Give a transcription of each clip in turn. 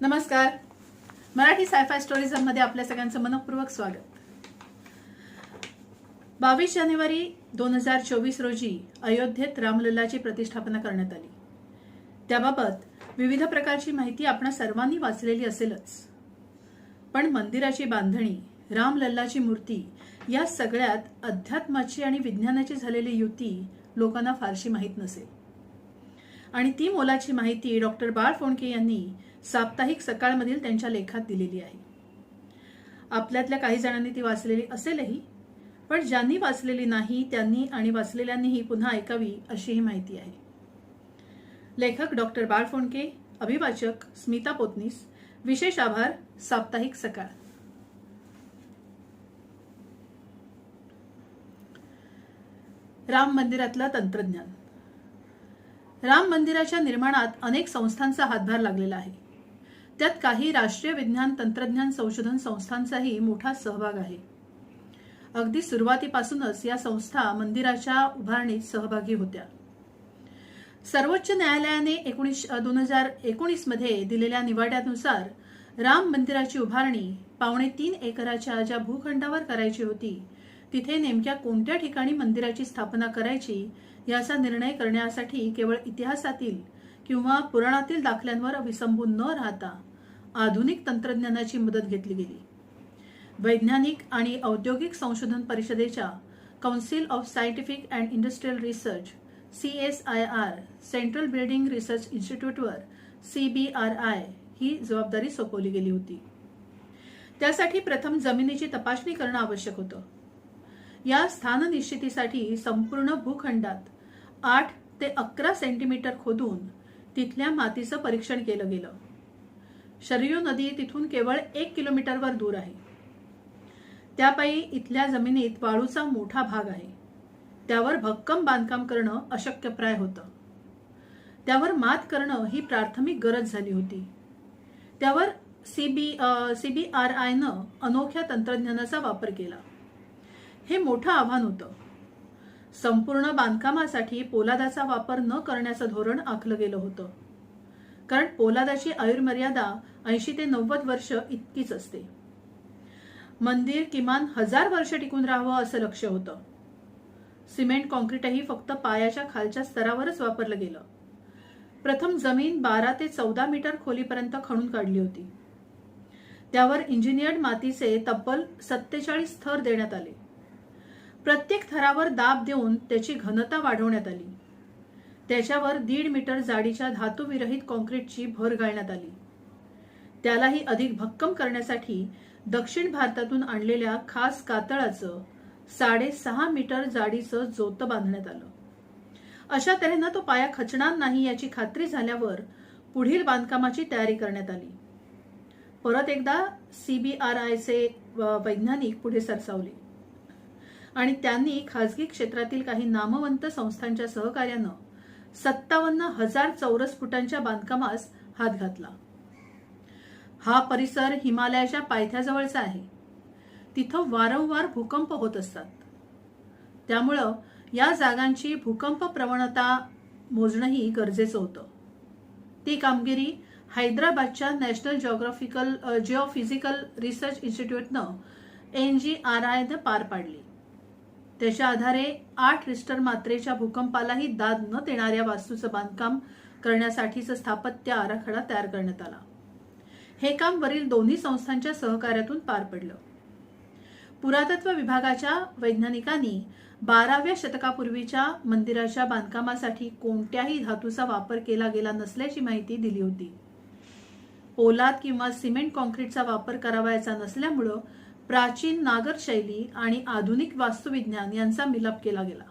नमस्कार. मराठी सायफाय स्टोरीजमध्ये आपल्या सगळ्यांचं मनपूर्वक स्वागत. बावीस जानेवारी दोन हजार चोवीस रोजी अयोध्येत रामलल्लाची प्रतिष्ठापना करण्यात आली. त्याबाबत विविध प्रकारची माहिती आपण सर्वांनी वाचलेली असेलच. पण मंदिराची बांधणी रामलल्लाची मूर्ती या सगळ्यात अध्यात्माची आणि विज्ञानाची झालेली युती लोकांना फारशी माहीत नसेल. आणि ती मोलाची माहिती डॉक्टर बाळ फोंडके यांनी साप्ताहिक सकाळमधील त्यांच्या लेखात दिलेली आहे. आपल्यातल्या काही जणांनी ती वाचलेली असेलही पण ज्यांनी वाचलेली नाही त्यांनी आणि वाचलेल्यांनीही पुन्हा ऐकावी अशी ही माहिती आहे. लेखक डॉक्टर बाळ फोंडके अभिवाचक स्मिता पोतनीस विशेष आभार साप्ताहिक सकाळ. राम मंदिरातलं तंत्रज्ञान. राम मंदिराच्या निर्माणात अनेक संस्थांचा हातभार लागलेला आहे. त्यात काही राष्ट्रीय विज्ञान तंत्रज्ञान संशोधन संस्थांचाही मोठा सहभाग आहे. अगदी सुरुवातीपासूनच या संस्था मंदिराच्या उभारणीत सहभागी होत्या. सर्वोच्च न्यायालयाने एकोणीस दोन हजार एकोणीसमध्ये दिलेल्या निवाड्यानुसार राम मंदिराची उभारणी पावणे तीन एकराच्या ज्या भूखंडावर करायची होती तिथे नेमक्या कोणत्या ठिकाणी मंदिराची स्थापना करायची याचा निर्णय करण्यासाठी केवळ इतिहासातील किंवा पुराणातील दाखल्यांवर विसंबून न राहता आधुनिक तंत्रज्ञानाची मदत घेतली गेली. वैज्ञानिक आणि औद्योगिक संशोधन परिषदेच्या council of scientific and industrial research C S I R central building research इन्स्टिट्यूटवर C B R I ही जबाबदारी सोपवली गेली होती. त्यासाठी प्रथम जमिनीची तपासणी करणं आवश्यक होतं. या स्थान निश्चितीसाठी संपूर्ण भूखंडात आठ ते अकरा सेंटीमीटर खोदून तिथल्या मातीचं परीक्षण केलं गेलं. शरयू नदी तिथून केवळ एक किलोमीटरवर दूर आहे. त्यापायी इथल्या जमिनीत वाळूचा मोठा भाग आहे. त्यावर भक्कम बांधकाम करणं अशक्यप्राय होतं. त्यावर मात करणं ही प्राथमिक गरज झाली होती. त्यावर C B C B R आयनं अनोख्या तंत्रज्ञानाचा वापर केला. हे मोठं आव्हान होतं. संपूर्ण बांधकामासाठी पोलादाचा वापर न करण्याचं धोरण आखलं गेलं होतं. कारण पोलादाची आयुर्मर्यादा ऐंशी ते नव्वद वर्ष इतकीच असते. मंदिर किमान हजार वर्ष टिकून राहावं असं लक्ष होतं. सिमेंट कॉन्क्रीटही फक्त पायाच्या खालच्या स्तरावरच वापरलं गेलं. प्रथम जमीन बारा ते चौदा मीटर खोलीपर्यंत खणून काढली होती. त्यावर इंजिनियर्ड मातीचे तब्बल सत्तेचाळीस थर देण्यात आले. प्रत्येक थरावर दाब देऊन त्याची घनता वाढवण्यात आली. त्याच्यावर दीड मीटर जाडीच्या धातुविरहित कॉन्क्रीटची भर घालण्यात आली. त्यालाही अधिक भक्कम करण्यासाठी दक्षिण भारतातून आणलेल्या खास कातळाचं साडेसहा मीटर जाडीचं जोतं बांधण्यात आलं. अशा तऱ्हेनं तो पाया खचणार नाही याची खात्री झाल्यावर पुढील बांधकामाची तयारी करण्यात आली. परत एकदा सीबीआरआयचे वैज्ञानिक पुढे सरसावले. आणि त्यांनी खासगी क्षेत्रातील काही नामवंत संस्थांच्या सहकार्यानं सत्तावन्न हजार चौरस फुटांच्या बांधकामास हात घातला. हा परिसर हिमालयाच्या पायथ्याजवळचा आहे. तिथं वारंवार भूकंप होत असतात. त्यामुळं या जागांची भूकंप प्रवणता मोजणंही गरजेचं होतं. ती कामगिरी हैदराबादच्या नॅशनल जिओग्राफिकल जिओफिजिकल रिसर्च इन्स्टिट्यूटनं एन जी आर आयनं पार पाडली. त्याच्या आधारे आठ रिस्टर मात्रेच्या भूकंपालाही दाद न देणाऱ्या वास्तूचं बांधकाम करण्यासाठीचं स्थापत्य आराखडा तयार करण्यात आला. हे काम वरील दोन्ही संस्थांच्या सहकार्यातून पार पडलं. पुरातत्व विभागाच्या वैज्ञानिकांनी बाराव्या शतकापूर्वीच्या मंदिराच्या बांधकामासाठी कोणत्याही धातूचा वापर केला गेला नसल्याची माहिती दिली होती. पोलाद किंवा सिमेंट कॉन्क्रीटचा वापर करावायचा नसल्यामुळं प्राचीन नागर शैली आणि आधुनिक वास्तुविज्ञान यांचा मिलाप केला गेला.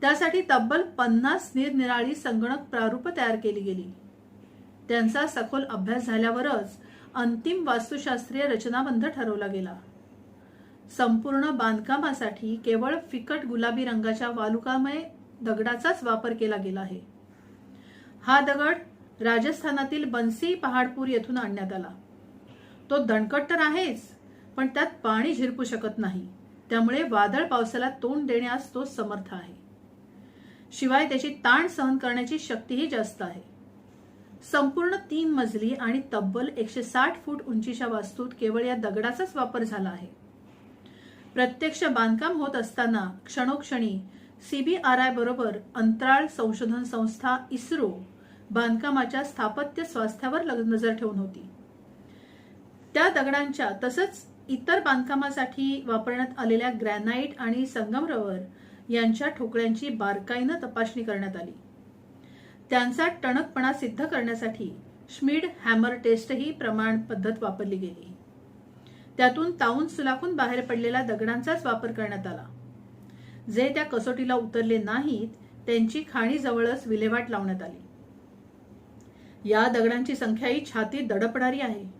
त्यासाठी तब्बल पन्नास निरनिराळी संगणक प्रारूप तयार केली गेली. त्यांचा सखोल अभ्यास झाल्यावरच अंतिम वास्तुशास्त्रीय रचनाबंध ठरवला गेला. संपूर्ण बांधकामासाठी केवळ फिकट गुलाबी रंगाच्या वालुकामय दगडाचाच वापर केला गेला आहे. हा दगड राजस्थानातील बन्सी पहाडपूर येथून आणण्यात आला. तो दणकट तर आहेच पण त्यात पाणी झिरपू शकत नाही. त्यामुळे वादळ पावसाला तोंड देण्यास तो समर्थ आहे. शिवाय त्याची ताण सहन करण्याची शक्तीही जास्त आहे. संपूर्ण तीन मजली आणि तब्बल एकशे साठ फूट उंचीच्या वास्तूत केवळ या दगडाचाच वापर झाला आहे. प्रत्यक्ष बांधकाम होत असताना क्षणोक्षणी सीबीआरआय बरोबर अंतराळ संशोधन संस्था इस्रो बांधकामाच्या स्थापत्य स्वास्थ्यावर नजर ठेवून होती. त्या दगडांच्या तसंच इतर बांधकामासाठी वापरण्यात आलेल्या ग्रॅनाईट आणि संगमरवर यांच्या ठोकळ्यांची बारकाईनं तपासणी करण्यात आली. त्यांचा टणकपणा सिद्ध करण्यासाठी श्मिड हॅमर टेस्ट ही प्रमाण पद्धत वापरली गेली. त्यातून ताऊन सुलाखून बाहेर पडलेल्या दगडांचाच वापर करण्यात आला. जे त्या कसोटीला उतरले नाहीत त्यांची खाणी जवळच विल्हेवाट लावण्यात आली. या दगडांची संख्या ही छाती दडपणारी आहे.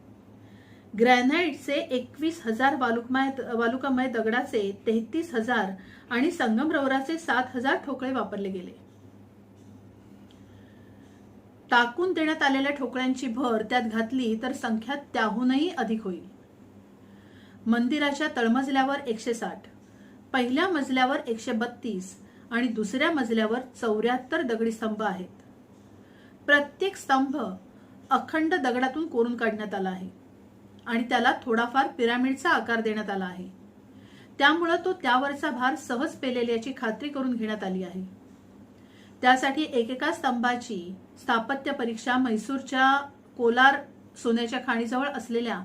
ग्रॅनाइटचे एकवीस हजार वालुकमय वालुकामय दगडाचे तेहतीस हजार आणि संगमरवराचे सात हजार ठोकळे वापरले गेले. टाकून देण्यात आलेल्या ठोकळ्यांची भर त्यात घातली तर संख्या त्याहूनही अधिक होईल. मंदिराच्या तळमजल्यावर एकशे साठ पहिल्या मजल्यावर एकशे बत्तीस आणि दुसऱ्या मजल्यावर चौऱ्याहत्तर दगडी स्तंभ आहेत. प्रत्येक स्तंभ अखंड दगडातून कोरून काढण्यात आला आहे. आणि त्याला थोडाफार पिरामिडचा आकार देण्यात आला आहे. त्यामुळं तो त्यावरचा भार सहज पेलेल याची खात्री करून घेण्यात आली आहे. त्यासाठी एकेका स्तंभाची स्थापत्य परीक्षा म्हैसूरच्या कोलार सोन्याच्या खाणीजवळ असलेल्या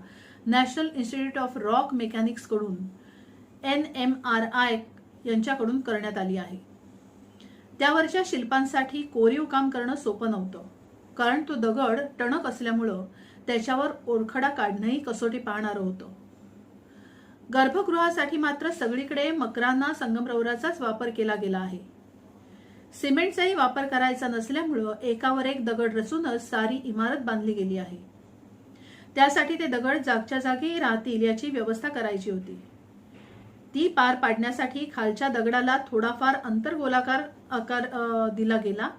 नॅशनल इन्स्टिट्यूट ऑफ रॉक मेकॅनिक्सकडून एन एम आर आय यांच्याकडून करण्यात आली आहे. त्यावरच्या शिल्पांसाठी कोरीव काम करणं सोपं नव्हतं कारण तो दगड टणक असल्यामुळं त्याच्यावर ओरखडा काढणंही कसोटी पाहणारं होतं. गर्भगृहासाठी मात्र सगळीकडे मकरांना संगमरवराचाच वापर केला गेला आहे. सिमेंटचाही वापर करायचा नसल्यामुळं एकावर एक दगड रचूनच सारी इमारत बांधली गेली आहे. त्यासाठी ते दगड जागच्या जागी राहतील याची व्यवस्था करायची होती. ती पार पाडण्यासाठी खालच्या दगडाला थोडाफार अंतर्गोलाकार आकार दिला गेला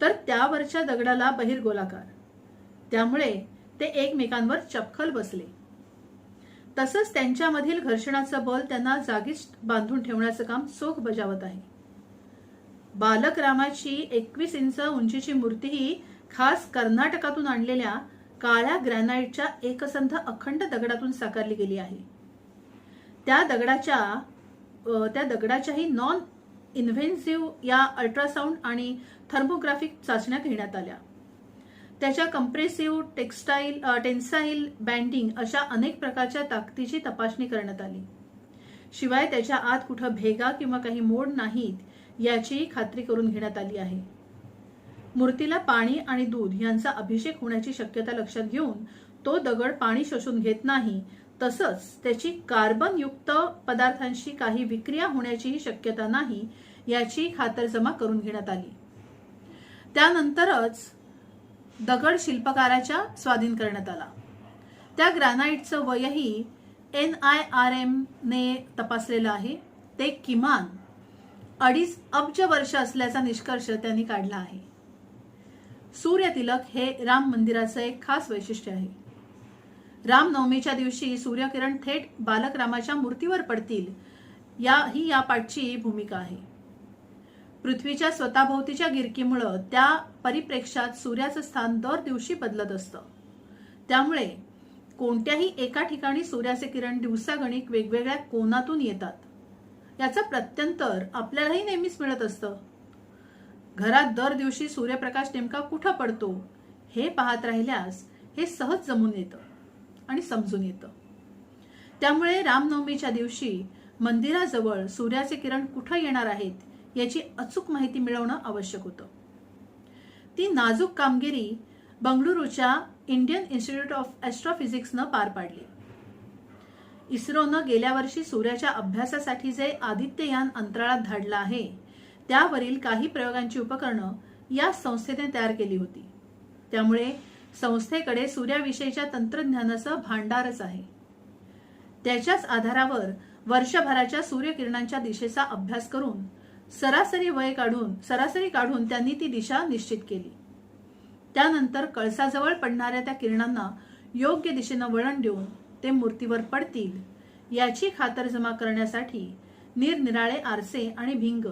तर त्यावरच्या दगडाला बहिर्गोलाकार. त्यामुळे ते एकमेकांवर चपखल बसले. तसंच त्यांच्यामधील घर्षणाचं बल त्यांना जागीच बांधून ठेवण्याचं काम चोख बजावत आहे. बालक रामाची एकवीस इंच उंचीची मूर्ती ही खास कर्नाटकातून आणलेल्या काळ्या ग्रॅनाइटच्या एकसंध अखंड दगडातून साकारली गेली आहे. त्या दगडाच्या त्या दगडाच्याही नॉन इन्व्हेन्सिव्ह या अल्ट्रासाऊंड आणि थर्मोग्राफिक चाचण्या घेण्यात आल्या. त्याच्या कंप्रेसिव्ह टेक्स्टाईल टेन्साईल बँडिंग अशा अनेक प्रकारच्या ताकदीची तपासणी करण्यात आली. शिवाय त्याच्या आत कुठं भेगा किंवा काही मोड नाहीत याचीही खात्री करून घेण्यात आली आहे. मूर्तीला पाणी आणि दूध यांचा अभिषेक होण्याची शक्यता लक्षात घेऊन तो दगड पाणी शोषून घेत नाही तसंच त्याची कार्बनयुक्त पदार्थांशी काही विक्रिया होण्याचीही शक्यता नाही याची खातरजमा करून घेण्यात आली. त्यानंतरच दगड शिल्पकाराच्या स्वाधीन करण्यात आला. त्या ग्रॅनाईटचं वयही एन आय आर एमने तपासलेलं आहे. ते किमान अडीच अब्ज वर्ष असल्याचा निष्कर्ष त्यांनी काढला आहे. सूर्यतिलक हे राम मंदिराचं एक खास वैशिष्ट्य आहे. रामनवमीच्या दिवशी सूर्यकिरण थेट बालक रामाच्या मूर्तीवर पडतील या ही या पाठची भूमिका आहे. पृथ्वीच्या स्वतःभोवतीच्या गिरकीमुळं त्या परिप्रेक्षात सूर्याचं स्थान दर दिवशी बदलत असतं. त्यामुळे कोणत्याही एका ठिकाणी सूर्याचे किरण दिवसागणिक वेगवेगळ्या कोनातून येतात. याचं प्रत्यंतर आपल्यालाही नेहमीच मिळत असतं. घरात दर दिवशी सूर्यप्रकाश नेमका कुठं पडतो हे पाहत राहिल्यास हे सहज जमून येतं आणि समजून येतं. त्यामुळे रामनवमीच्या दिवशी मंदिराजवळ सूर्याचे किरण कुठं येणार आहेत याची अचूक माहिती मिळवणं आवश्यक होतं. ती नाजूक कामगिरी बंगळुरूच्या इंडियन इन्स्टिट्यूट ऑफ ॲस्ट्रॉफिजिक्सनं पार पाडली. इस्रोनं गेल्या वर्षी सूर्याच्या अभ्यासासाठी जे आदित्ययान अंतराळात धाडलं आहे त्यावरील काही प्रयोगांची उपकरणं या संस्थेने तयार केली होती. त्यामुळे संस्थेकडे सूर्याविषयीच्या तंत्रज्ञानाचं भांडारच आहे. त्याच्याच आधारावर वर्षभराच्या सूर्यकिरणांच्या दिशेचा अभ्यास करून सरासरी वय काढून सरासरी काढून त्यांनी ती दिशा निश्चित केली. त्यानंतर कळसाजवळ पडणाऱ्या त्या किरणांना योग्य दिशेनं वळण देऊन ते मूर्तीवर पडतील याची खातरजमा करण्यासाठी निरनिराळे आरसे आणि भिंग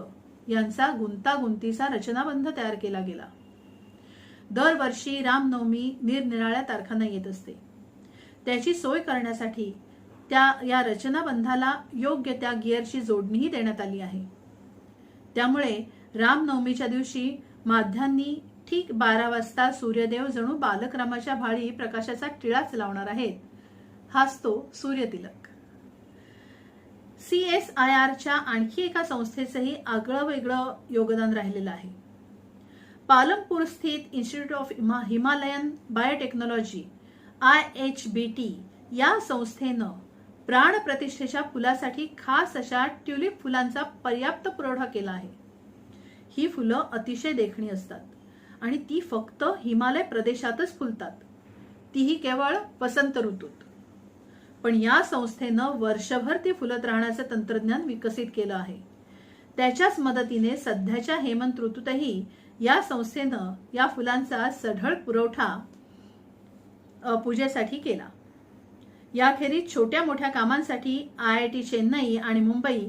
यांचा गुंतागुंतीचा रचनाबंध तयार केला गेला. दरवर्षी रामनवमी निरनिराळ्या तारखांना येत असते. त्याची सोय करण्यासाठी त्या या रचनाबंधाला योग्य त्या गिअरची जोडणीही देण्यात आली आहे. त्यामुळे रामनवमीच्या दिवशी माध्यांनी ठीक बारा वाजता सूर्यदेव जणू बालक्रमाच्या भाळी प्रकाशाचा टिळाच लावणार आहेत. हाच तो सूर्यतिलक. सी एस आय आरच्या आणखी एका संस्थेचंही आगळं वेगळं योगदान राहिलेलं आहे. पालमपूर स्थित institute of Himalayan biotechnology I H B T या संस्थेनं प्राणप्रतिष्ठेच्या फुलासाठी खास अशा ट्युलिप फुलांचा पर्याप्त पुरवठा केला आहे. ही फुलं अतिशय देखणी असतात आणि ती फक्त हिमालय प्रदेशातच फुलतात. तीही केवळ वसंत ऋतूत. पण या संस्थेनं वर्षभर ती फुलत राहण्याचं तंत्रज्ञान विकसित केलं आहे. त्याच्याच मदतीने सध्याच्या हेमंत ऋतूतही या संस्थेनं या फुलांचा सढळ पुरवठा पूजेसाठी केला. याखेरीज छोट्या मोठ्या कामांसाठी आय आय टी चेन्नई आणि मुंबई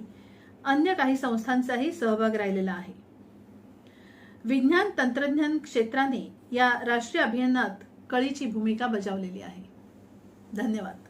अन्य काही संस्थांचाही सहभाग राहिलेला आहे. विज्ञान तंत्रज्ञान क्षेत्राने या राष्ट्रीय अभियानात कळीची भूमिका बजावलेली आहे. धन्यवाद.